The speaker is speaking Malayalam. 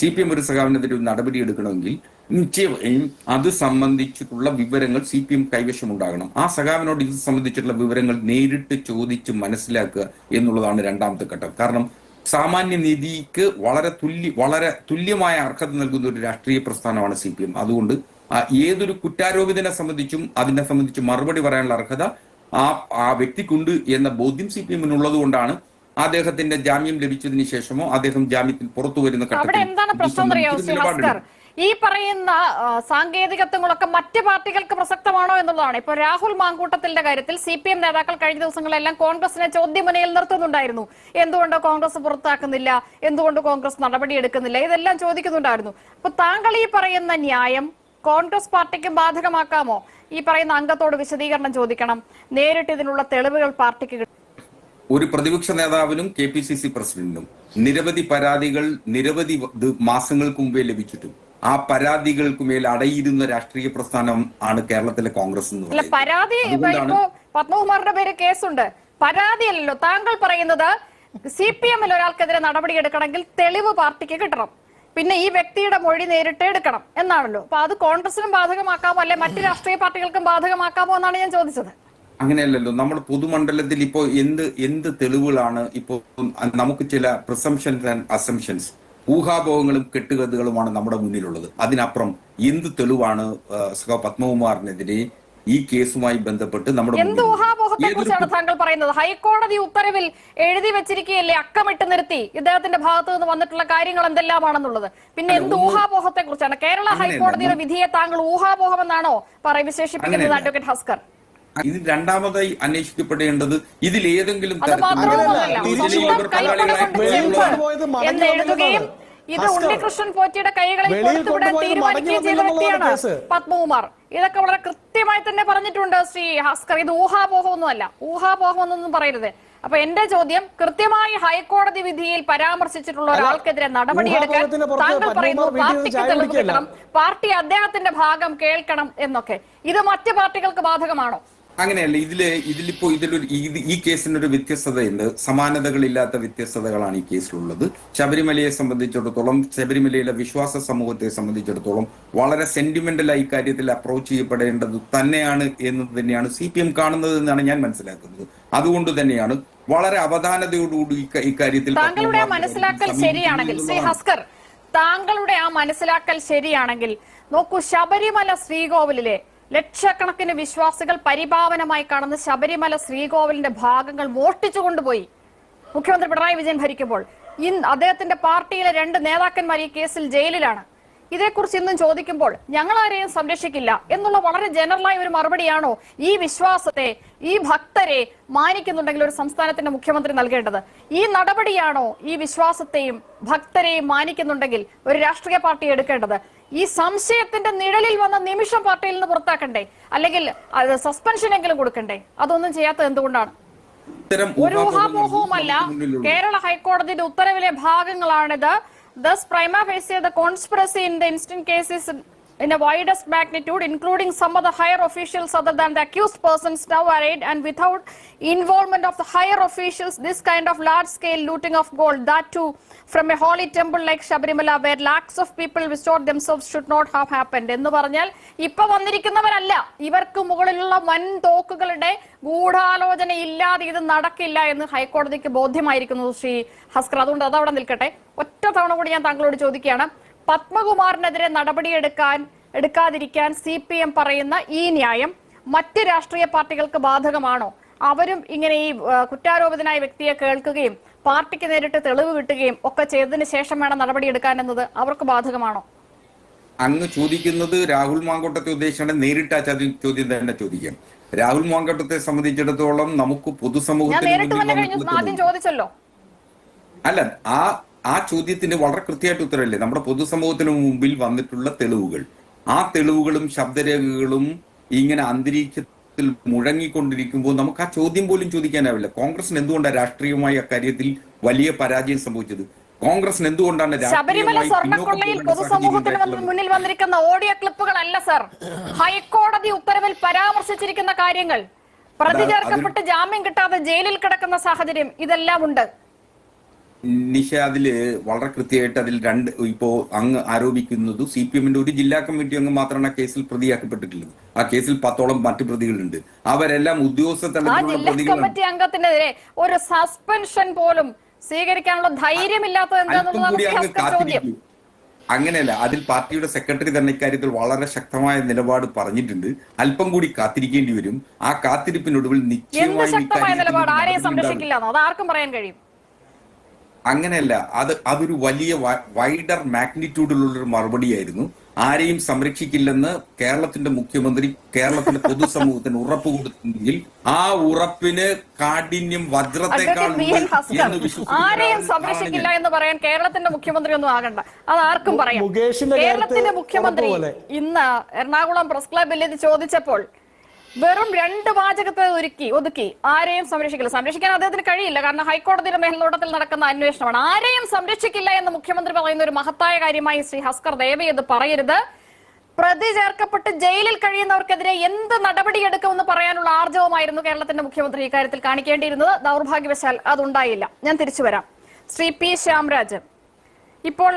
സി പി എം ഒരു സഖാവിനെതിരെ ഒരു നിശ്ചയം അത് സംബന്ധിച്ചിട്ടുള്ള വിവരങ്ങൾ സി പി എം കൈവശമുണ്ടാകണം. ആ സഖാവിനോട് ഇത് സംബന്ധിച്ചിട്ടുള്ള വിവരങ്ങൾ നേരിട്ട് ചോദിച്ച് മനസ്സിലാക്കുക എന്നുള്ളതാണ് രണ്ടാമത്തെ ഘട്ടം. കാരണം സാമാന്യ നീതിക്ക് വളരെ തുല്യ വളരെ തുല്യമായ അർഹത നൽകുന്ന ഒരു രാഷ്ട്രീയ പ്രസ്ഥാനമാണ് സി പി എം. അതുകൊണ്ട് ഏതൊരു കുറ്റാരോപിതനെ സംബന്ധിച്ചും അതിനെ സംബന്ധിച്ച് മറുപടി പറയാനുള്ള അർഹത ആ ആ വ്യക്തിക്കുണ്ട് എന്ന ബോധ്യം സി പി എമ്മിനുള്ളത് കൊണ്ടാണ് അദ്ദേഹത്തിന്റെ ജാമ്യം ലഭിച്ചതിന് ശേഷമോ അദ്ദേഹം ജാമ്യത്തിൽ പുറത്തു വരുന്ന ഘട്ടത്തിൽ ഈ പറയുന്ന സാങ്കേതികത്വങ്ങളൊക്കെ മറ്റ് പാർട്ടികൾക്ക് പ്രസക്തമാണോ എന്നുള്ളതാണ്. ഇപ്പൊ രാഹുൽ മാങ്കൂട്ടത്തിന്റെ കാര്യത്തിൽ സി പി എം നേതാക്കൾ കഴിഞ്ഞ ദിവസങ്ങളെല്ലാം കോൺഗ്രസിനെ ചോദ്യമുനയിൽ നിർത്തുന്നുണ്ടായിരുന്നു. എന്തുകൊണ്ട് കോൺഗ്രസ് പുറത്താക്കുന്നില്ല എന്തുകൊണ്ട് കോൺഗ്രസ് നടപടി എടുക്കുന്നില്ല ഇതെല്ലാം ചോദിക്കുന്നുണ്ടായിരുന്നു. അപ്പൊ താങ്കൾ ഈ പറയുന്ന ന്യായം കോൺഗ്രസ് പാർട്ടിക്ക് ബാധകമാക്കാമോ? ഈ പറയുന്ന അംഗത്തോട് വിശദീകരണം ചോദിക്കണം. നേരിട്ട് ഇതിനുള്ള തെളിവുകൾ പാർട്ടിക്ക് ഒരു പ്രതിപക്ഷ നേതാവിനും കെ പി സി സി പ്രസിഡന്റിനും നിരവധി പരാതികൾ നിരവധി മാസങ്ങൾക്ക് മുമ്പേ ലഭിച്ചിട്ടും ആ പരാതികൾക്ക് മേൽ അടയിരുന്ന രാഷ്ട്രീയ പ്രസ്ഥാനം ആണ് കേരളത്തിലെ കോൺഗ്രസ് എന്ന് പരാതി പത്മകുമാറിന്റെ പേര് കേസുണ്ട്. പരാതിയല്ലല്ലോ താങ്കൾ പറയുന്നത് സി പി എമ്മിൽ ഒരാൾക്കെതിരെ നടപടിയെടുക്കണമെങ്കിൽ തെളിവ് പാർട്ടിക്ക് കിട്ടണം. പിന്നെ ഈ വ്യക്തിയുടെ മൊഴി നേരിട്ട് എടുക്കണം എന്നാണല്ലോ. അപ്പൊ അത് കോൺഗ്രസിനും ബാധകമാക്കാമോ അല്ലെ മറ്റു രാഷ്ട്രീയ പാർട്ടികൾക്കും ബാധകമാക്കാമോ എന്നാണ് ഞാൻ ചോദിച്ചത്. അങ്ങനെയല്ലല്ലോ. നമ്മൾ പൊതുമണ്ഡലത്തിൽ ഇപ്പോൾ എന്ത് എന്ത് തെളിവുകളാണ് ഇപ്പോൾ നമുക്ക് ചില പ്രിസംഷൻസ് ആൻഡ് അസംഷൻസ് ഊഹാപോഹങ്ങളും കെട്ടുകഥകളുമാണ് നമ്മുടെ മുന്നിലുള്ളത്. അതിനപ്പുറം എന്ത് തെളിവാണ് സഹ പത്മകുമാറിനെതിരെ ഈ കേസുമായി ബന്ധപ്പെട്ട് നമ്മുടെ എന്ത്? ഊഹാപോഹത്തെ കുറിച്ചാണ് താങ്കൾ പറയുന്നത്? ഹൈക്കോടതി ഉത്തരവിൽ എഴുതി വെച്ചിരിക്കുകയല്ലേ അക്കമിട്ട് നിർത്തി. ഇദ്ദേഹത്തിന്റെ ഭാഗത്തു നിന്ന് വന്നിട്ടുള്ള കാര്യങ്ങൾ എന്തെല്ലാമാണെന്നുള്ളത്. പിന്നെ എന്ത് ഊഹാപോഹത്തെ കുറിച്ചാണ് കേരള ഹൈക്കോടതിയുടെ വിധിയെ താങ്കൾ ഊഹാപോഹം എന്നാണോ പറയ വിശേഷിപ്പിക്കുന്നത് അഡ്വക്കേറ്റ് ഹസ്കർ? ഇത് രണ്ടാമതായി അന്വേഷിക്കപ്പെടേണ്ടത് ഇതിൽ ഏതെങ്കിലും തരത്തിലുള്ള-. ഇത്. ഉണ്ണികൃഷ്ണൻ പോറ്റിയുടെ കൈകളിൽ വെളിയിൽ കൊടുത്തുവിടാൻ തീരുമാനിക്കുകയും ചെയ്ത വ്യക്തിയാണ് പത്മകുമാർ ഇതൊക്കെ വളരെ കൃത്യമായി തന്നെ പറഞ്ഞിട്ടുണ്ട് ശ്രീ ഹാസ്കർ ഇത് ഊഹാപോഹമൊന്നുമല്ല ഊഹാപോഹമൊന്നും പറയരുത് അപ്പൊ എന്റെ ചോദ്യം കൃത്യമായി ഹൈക്കോടതി വിധിയിൽ പരാമർശിച്ചിട്ടുള്ള ഒരാൾക്കെതിരെ നടപടിയെടുക്കാൻ താങ്കൾ പറയുന്നു പാർട്ടിക്ക് തെളിവ്. കിട്ടണം പാർട്ടി അദ്ദേഹത്തിന്റെ ഭാഗം കേൾക്കണം എന്നൊക്കെ ഇത് മറ്റു പാർട്ടികൾക്ക് ബാധകമാണോ അങ്ങനെയല്ല ഇതിൽ ഇതിലിപ്പോ ഇതിലൊരു ഇത് ഈ കേസിനൊരു വ്യത്യസ്തതയുണ്ട്. സമാനതകളില്ലാത്ത വ്യത്യസ്തതകളാണ് ഈ കേസിലുള്ളത്. ശബരിമലയെ സംബന്ധിച്ചിടത്തോളം ശബരിമലയിലെ വിശ്വാസ സമൂഹത്തെ സംബന്ധിച്ചിടത്തോളം വളരെ സെന്റിമെന്റൽ സെന്റിമെന്റലായി കാര്യത്തിൽ അപ്രോച്ച് ചെയ്യപ്പെടേണ്ടത് തന്നെയാണ് എന്ന് തന്നെയാണ് സി പി എം കാണുന്നത് എന്നാണ് ഞാൻ മനസ്സിലാക്കുന്നത്. അതുകൊണ്ട് തന്നെയാണ് വളരെ അവധാനതയോടുകൂടി ഇക്ക- ഇക്കാര്യത്തിൽ താങ്കളുടെ ആ മനസ്സിലാക്കൽ ശരിയാണെങ്കിൽ ശ്രീ ഹസ്കർ താങ്കളുടെ ആ മനസ്സിലാക്കൽ ശരിയാണെങ്കിൽ നോക്കൂ ശബരിമല ശ്രീകോവിലിലെ ലക്ഷക്കണക്കിന് വിശ്വാസികൾ പരിപാവനമായി കാണുന്ന ശബരിമല ശ്രീകോവിലിന്റെ ഭാഗങ്ങൾ മോഷ്ടിച്ചു കൊണ്ടുപോയി. മുഖ്യമന്ത്രി പിണറായി വിജയൻ ഭരിക്കുമ്പോൾ ഇന്ന് അദ്ദേഹത്തിന്റെ പാർട്ടിയിലെ രണ്ട് നേതാക്കന്മാർ ഈ കേസിൽ ജയിലിലാണ്. ഇതേക്കുറിച്ച് ഇന്നും ചോദിക്കുമ്പോൾ ഞങ്ങൾ ആരെയും സംരക്ഷിക്കില്ല എന്നുള്ള വളരെ ജനറലായ ഒരു മറുപടിയാണോ ഈ വിശ്വാസത്തെ ഈ ഭക്തരെ മാനിക്കുന്നുണ്ടെങ്കിൽ ഒരു സംസ്ഥാനത്തിന്റെ മുഖ്യമന്ത്രി നൽകേണ്ടത്? ഈ നടപടിയാണോ ഈ വിശ്വാസത്തെയും ഭക്തരെയും മാനിക്കുന്നുണ്ടെങ്കിൽ ഒരു രാഷ്ട്രീയ പാർട്ടി എടുക്കേണ്ടത്? ഈ സംശയത്തിന്റെ നിഴലിൽ വന്ന നിമിഷം പാർട്ടിയിൽ നിന്ന് പുറത്താക്കണ്ടേ? അല്ലെങ്കിൽ അത് സസ്പെൻഷൻ എങ്കിലും കൊടുക്കണ്ടേ? അതൊന്നും ചെയ്യാത്തത് എന്തുകൊണ്ടാണ്? ഒരു ഊഹാപോഹവുമല്ല കേരള ഹൈക്കോടതിയുടെ ഉത്തരവിലെ ഭാഗങ്ങളാണിത്. ദസ് പ്രൈമ ഫേസ് ചെയ്ത conspiracy in the instant cases in a widest magnitude, including some of the higher officials other than the accused persons now arraigned, and without involvement of the higher officials, this kind of large-scale looting of gold, that too from a holy temple like Shabrimala, where lakhs of people restored themselves, should not have happened. എന്ന് പറഞ്ഞാൽ ഇപ്പൊ വന്നിരിക്കുന്നവരല്ല ഇവർക്ക് മുകളിലുള്ള വൻ തോക്കുകളുടെ ഗൂഢാലോചന ഇല്ലാതെ ഇത് നടക്കില്ല എന്ന് ഹൈക്കോടതിക്ക് ബോധ്യമായിരിക്കുന്നു ശ്രീ ഹസ്കർ അതുകൊണ്ട് അതവിടെ നിൽക്കട്ടെ ഒറ്റ തവണ കൂടി ഞാൻ താങ്കളോട് ചോദിക്കുകയാണ് പത്മകുമാറിനെതിരെ നടപടിയെടുക്കാൻ എടുക്കാതിരിക്കാൻ സി പി എം പറയുന്ന ഈ ന്യായം മറ്റ് രാഷ്ട്രീയ പാർട്ടികൾക്ക് ബാധകമാണോ? അവരും ഇങ്ങനെ ഈ കുറ്റാരോപിതനായ വ്യക്തിയെ കേൾക്കുകയും പാർട്ടിക്ക് നേരിട്ട് തെളിവ് കിട്ടുകയും ഒക്കെ ചെയ്തതിന് ശേഷം വേണം നടപടിയെടുക്കാൻ എന്നത് അവർക്ക് ബാധകമാണോ? അങ്ങ് ചോദിക്കുന്നത് രാഹുൽ മാങ്കോട്ടത്തെ ഉദ്ദേശിച്ചാണ്. നേരിട്ട് ആ ചോദ്യം തന്നെ ചോദിക്കാം. രാഹുൽ മാങ്കോട്ടത്തെ സംബന്ധിച്ചിടത്തോളം നമുക്ക് പൊതുസമൂഹത്തിന് വന്നിട്ടുള്ള ആദ്യം ചോദിച്ചല്ലോ. അല്ല ആ ആ ചോദ്യത്തിന്റെ വളരെ കൃത്യമായിട്ട് ഉത്തരവല്ലേ? നമ്മുടെ പൊതുസമൂഹത്തിന് മുമ്പിൽ വന്നിട്ടുള്ള തെളിവുകൾ. ആ തെളിവുകളും ശബ്ദരേഖകളും ഇങ്ങനെ അന്തരീക്ഷത്തിൽ മുഴങ്ങിക്കൊണ്ടിരിക്കുമ്പോൾ നമുക്ക് ആ ചോദ്യം പോലും ചോദിക്കാനാവില്ല. കോൺഗ്രസിന് എന്തുകൊണ്ടാണ് രാഷ്ട്രീയമായി അക്കാര്യത്തിൽ വലിയ പരാജയം സംഭവിച്ചത്? കോൺഗ്രസിന് എന്തുകൊണ്ടാണ് ശബരിമല സ്വർണക്കൊള്ളയിൽ പൊതുസമൂഹത്തിന് മുന്നിൽ വന്നിരിക്കുന്ന ഓഡിയോ ക്ലിപ്പുകളല്ല സർ. ഹൈക്കോടതി ഉത്തരവിൽ പരാമർശിച്ചിരിക്കുന്ന കാര്യങ്ങൾ. പ്രതി ചേർക്കപ്പെട്ട് ജാമ്യം കിട്ടാതെ ജയിലിൽ കിടക്കുന്ന സാഹചര്യം ഇതെല്ലാം ഉണ്ട്. നിഷ അതിൽ വളരെ കൃത്യമായിട്ട് അതിൽ രണ്ട് ഇപ്പോ അങ്ങ് ആരോപിക്കുന്നത് സി പി എമ്മിന്റെ ഒരു ജില്ലാ കമ്മിറ്റി അംഗം മാത്രമാണ് ആ കേസിൽ പ്രതിയാക്കപ്പെട്ടിട്ടുള്ളത്. ആ കേസിൽ പത്തോളം മറ്റു പ്രതികളുണ്ട്. അവരെല്ലാം ഉദ്യോഗസ്ഥ കമ്മിറ്റി അംഗത്തിനെതിരെ ഒരു സസ്പെൻഷൻ പോലും സ്വീകരിക്കാനുള്ള ധൈര്യമില്ലാത്ത എന്താണെന്നുള്ളത് ചോദ്യം. അങ്ങനെയല്ല അതിൽ പാർട്ടിയുടെ സെക്രട്ടറി തന്നെ ഇക്കാര്യത്തിൽ വളരെ ശക്തമായ നിലപാട് പറഞ്ഞിട്ടുണ്ട്. അല്പം കൂടി കാത്തിരിക്കേണ്ടി വരും. ആ കാത്തിരിപ്പിനൊടുവിൽ നിശ്ചയമായി ആരെയും സംരക്ഷിക്കില്ല അത് ആർക്കും പറയാൻ കഴിയും? അങ്ങനെയല്ല അത് അതൊരു വലിയ വൈഡർ മാഗ്നിറ്റ്യൂഡിലുള്ള ഒരു മറുപടിയായിരുന്നു. ആരെയും സംരക്ഷിക്കില്ലെന്ന് കേരളത്തിന്റെ മുഖ്യമന്ത്രി കേരളത്തിന്റെ പൊതുസമൂഹത്തിന് ഉറപ്പ് കൊടുത്തെങ്കിൽ ആ ഉറപ്പിന് കാഠിന്യം വജ്രത്തെക്കാൾ ആരെയും സംരക്ഷിക്കില്ല എന്ന് പറയാൻ കേരളത്തിന്റെ മുഖ്യമന്ത്രി ഒന്നും ആകണ്ട. അത് ആർക്കും പറയാം. കേരളത്തിന്റെ മുഖ്യമന്ത്രി ഇന്ന് എറണാകുളം പ്രസ് ക്ലബിൽ ഇത് ചോദിച്ചപ്പോൾ വെറും രണ്ട് വാചകത്തെ ഒരുക്കി ഒതുക്കി ആരെയും സംരക്ഷിക്കില്ല. സംരക്ഷിക്കാൻ അദ്ദേഹത്തിന് കഴിയില്ല. കാരണം ഹൈക്കോടതിയുടെ മേൽനോട്ടത്തിൽ നടക്കുന്ന അന്വേഷണമാണ്. ആരെയും സംരക്ഷിക്കില്ല എന്ന് മുഖ്യമന്ത്രി പറയുന്ന ഒരു മഹത്തായ കാര്യമായി ശ്രീ ഹസ്കർ ദേവി ഇത് പറയരുത്. പ്രതി ചേർക്കപ്പെട്ട് ജയിലിൽ കഴിയുന്നവർക്കെതിരെ എന്ത് നടപടിയെടുക്കുമെന്ന് പറയാനുള്ള ആർജവമായിരുന്നു കേരളത്തിന്റെ മുഖ്യമന്ത്രി ഇക്കാര്യത്തിൽ കാണിക്കേണ്ടിയിരുന്നത്. ദൗർഭാഗ്യവശാൽ അതുണ്ടായില്ല. ഞാൻ തിരിച്ചു വരാം. ശ്രീ പി ശ്യാംരാജ് ഇപ്പോൾ